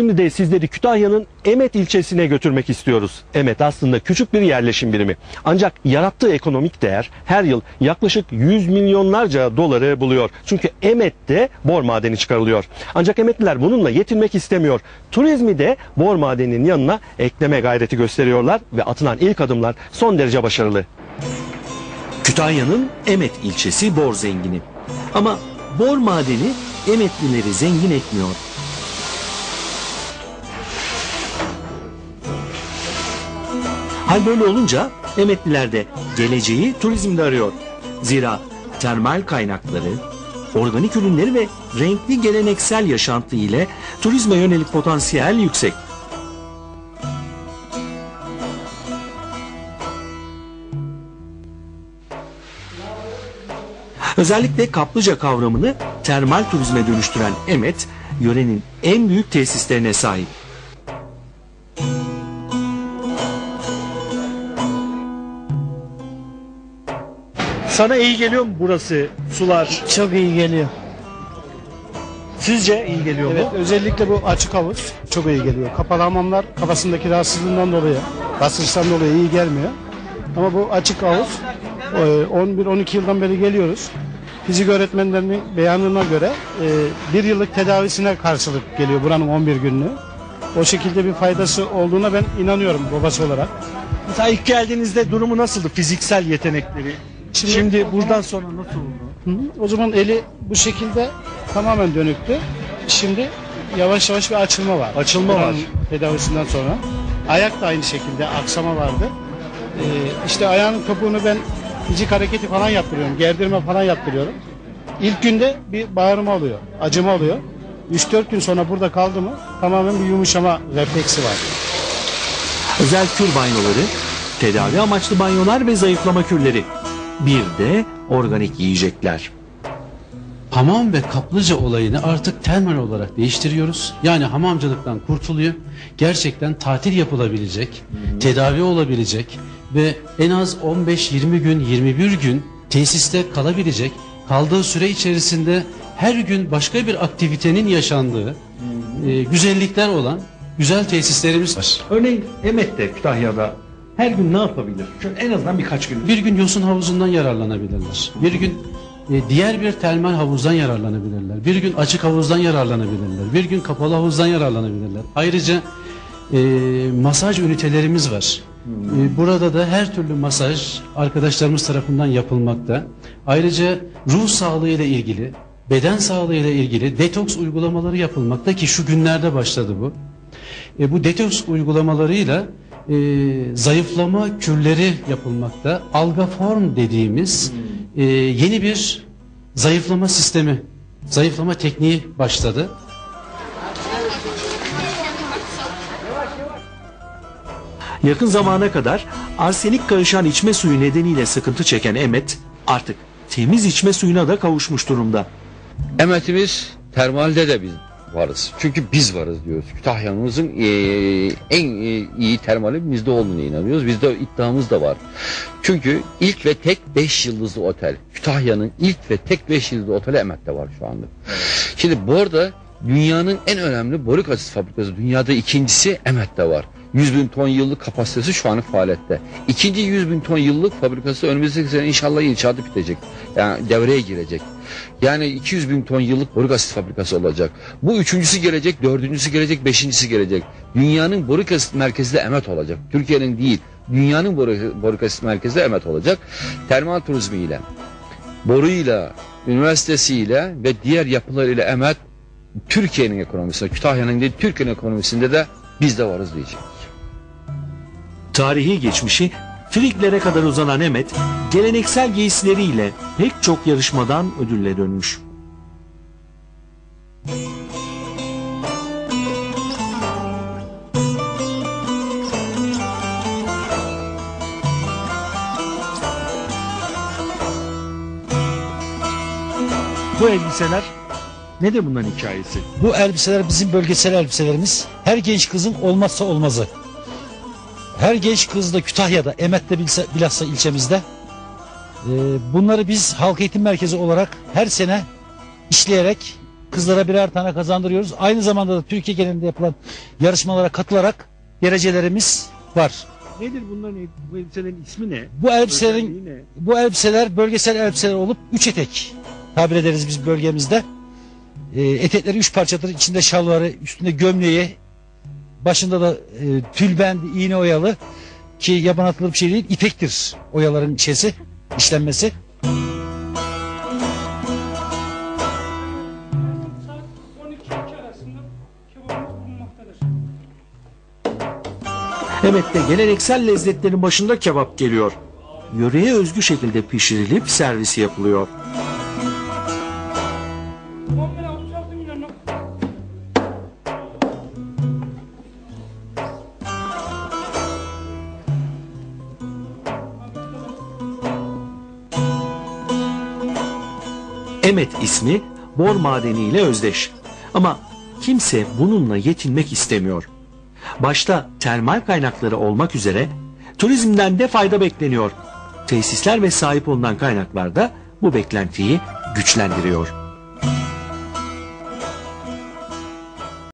Şimdi de sizleri Kütahya'nın Emet ilçesine götürmek istiyoruz. Emet aslında küçük bir yerleşim birimi. Ancak yarattığı ekonomik değer her yıl yaklaşık 100 milyonlarca doları buluyor. Çünkü Emet'te bor madeni çıkarılıyor. Ancak Emetliler bununla yetinmek istemiyor. Turizmi de bor madeninin yanına ekleme gayreti gösteriyorlar ve atılan ilk adımlar son derece başarılı. Kütahya'nın Emet ilçesi bor zengini. Ama bor madeni Emetlileri zengin etmiyor. Hal böyle olunca Emetliler de geleceği turizmde arıyor. Zira termal kaynakları, organik ürünleri ve renkli geleneksel yaşantı ile turizme yönelik potansiyel yüksek. Özellikle kaplıca kavramını termal turizme dönüştüren Emet, yörenin en büyük tesislerine sahip. Sana iyi geliyor mu burası, sular? Çok iyi geliyor. Sizce iyi geliyor Evet, mu? özellikle bu açık havuz çok iyi geliyor. Kapalı hamamlar kafasındaki rahatsızlığından dolayı, basınçtan dolayı iyi gelmiyor. Ama bu açık havuz e, 11-12 yıldan beri geliyoruz. Fizik öğretmenlerinin beyanına göre e, bir yıllık tedavisine karşılık geliyor buranın 11 günlüğü. O şekilde bir faydası olduğuna ben inanıyorum babası olarak. Mesela ilk geldiğinizde durumu nasıldı fiziksel yetenekleri? Şimdi, Şimdi- buradan sonra nasıl oldu? Hı hı. O zaman eli bu şekilde tamamen dönüktü. Şimdi yavaş yavaş bir açılma var. Açılma var. Tedavisinden sonra. Ayak da aynı şekilde aksama vardı. Ee, işte ayağının topuğunu ben fizik hareketi falan yaptırıyorum. Gerdirme falan yaptırıyorum. İlk günde bir bağırma oluyor. Acıma oluyor. 3-4 gün sonra burada kaldı mı tamamen bir yumuşama refleksi var. Özel kür banyoları, tedavi amaçlı banyolar ve zayıflama kürleri. Bir de organik yiyecekler. Hamam ve kaplıca olayını artık termal olarak değiştiriyoruz. Yani hamamcılıktan kurtuluyor. Gerçekten tatil yapılabilecek, tedavi olabilecek ve en az 15-20 gün, 21 gün tesiste kalabilecek. Kaldığı süre içerisinde her gün başka bir aktivitenin yaşandığı, e, güzellikler olan güzel tesislerimiz var. Örneğin Emet'te, Kütahya'da her gün ne yapabilir? Şöyle en azından birkaç gün. Bir gün yosun havuzundan yararlanabilirler. Bir gün e, diğer bir termal havuzdan yararlanabilirler. Bir gün açık havuzdan yararlanabilirler. Bir gün kapalı havuzdan yararlanabilirler. Ayrıca e, masaj ünitelerimiz var. E, burada da her türlü masaj arkadaşlarımız tarafından yapılmakta. Ayrıca ruh sağlığı ile ilgili, beden sağlığı ile ilgili detoks uygulamaları yapılmakta ki şu günlerde başladı bu. E, bu detoks uygulamalarıyla e, zayıflama kürleri yapılmakta. Algaform dediğimiz e, yeni bir zayıflama sistemi, zayıflama tekniği başladı. Yakın zamana kadar arsenik karışan içme suyu nedeniyle sıkıntı çeken Emet artık temiz içme suyuna da kavuşmuş durumda. Emetimiz termalde de biz varız. Çünkü biz varız diyoruz. Kütahya'mızın eee, en eee, iyi termali bizde olduğunu inanıyoruz. Bizde iddiamız da var. Çünkü ilk ve tek 5 yıldızlı otel. Kütahya'nın ilk ve tek 5 yıldızlı oteli Emet'te var şu anda. Şimdi bu arada dünyanın en önemli borik asit fabrikası. Dünyada ikincisi Emet'te var. 100 bin ton yıllık kapasitesi şu an faaliyette. İkinci 100 bin ton yıllık fabrikası önümüzdeki sene inşallah inşaatı bitecek. Yani devreye girecek. Yani 200 bin ton yıllık borik asit fabrikası olacak. Bu üçüncüsü gelecek, dördüncüsü gelecek, beşincisi gelecek. Dünyanın borik asit merkezi de Emet olacak. Türkiye'nin değil, dünyanın borik, asit merkezi de Emet olacak. Termal turizmiyle, boruyla, üniversitesiyle ve diğer yapılarıyla Emet Türkiye'nin ekonomisinde, Kütahya'nın değil Türkiye'nin ekonomisinde de biz de varız diyecek. Tarihi geçmişi Friklere kadar uzanan Emet, geleneksel giysileriyle pek çok yarışmadan ödülle dönmüş. Bu elbiseler ne de bunların hikayesi? Bu elbiseler bizim bölgesel elbiselerimiz. Her genç kızın olmazsa olmazı. Her genç kız da Kütahya'da, Emet'te bilse- bilhassa ilçemizde. Ee, bunları biz halk eğitim merkezi olarak her sene işleyerek kızlara birer tane kazandırıyoruz. Aynı zamanda da Türkiye genelinde yapılan yarışmalara katılarak derecelerimiz var. Nedir bunların bu elbiselerin ismi ne? Bu elbiselerin ne? bu elbiseler bölgesel elbiseler olup üç etek tabir ederiz biz bölgemizde. E, etekleri üç parçadır. İçinde şalvarı, üstünde gömleği, başında da e, tülbendi, iğne oyalı ki yaban atılır bir şey değil, ipektir oyaların şeysi, işlenmesi. saat 12-2 arasında kebabımız bulunmaktadır. Emet'te geleneksel lezzetlerin başında kebap geliyor. Yöreye özgü şekilde pişirilip servisi yapılıyor. Emet ismi bor madeniyle özdeş. Ama kimse bununla yetinmek istemiyor. Başta termal kaynakları olmak üzere turizmden de fayda bekleniyor. Tesisler ve sahip olunan kaynaklar da bu beklentiyi güçlendiriyor.